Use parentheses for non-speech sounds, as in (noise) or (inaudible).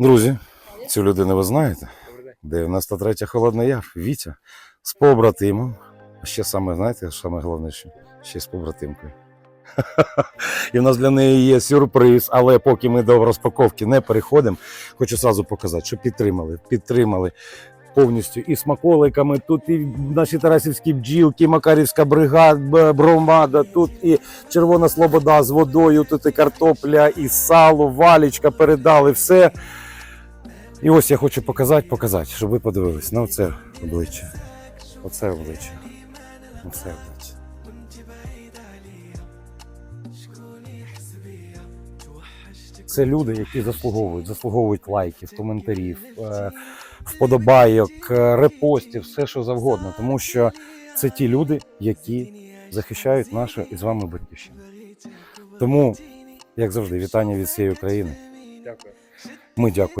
Друзі, цю людину ви знаєте? 93 Холодний Яр, Вітя, з побратимом. Ще саме, знаєте, саме головне, що ще з побратимкою. (laughs) І в нас для неї є сюрприз, але поки ми до розпаковки не переходимо, хочу сразу показати, що підтримали. Підтримали повністю і смаколиками. Тут і наші Тарасівські бджілки, Макарівська бригада, бромада, тут і Червона Слобода з водою, тут і картопля, і сало, валічка передали все. І ось я хочу показати, показати, щоб ви подивились на оце обличчя. Оце обличчя. Оце обличчя. Це люди, які заслуговують, заслуговують лайків, коментарів, е, вподобайок, е, репостів, все що завгодно. Тому що це ті люди, які захищають нашу і з вами батьківщину. Тому, як завжди, вітання від всієї України. Дякую. Ми дякуємо.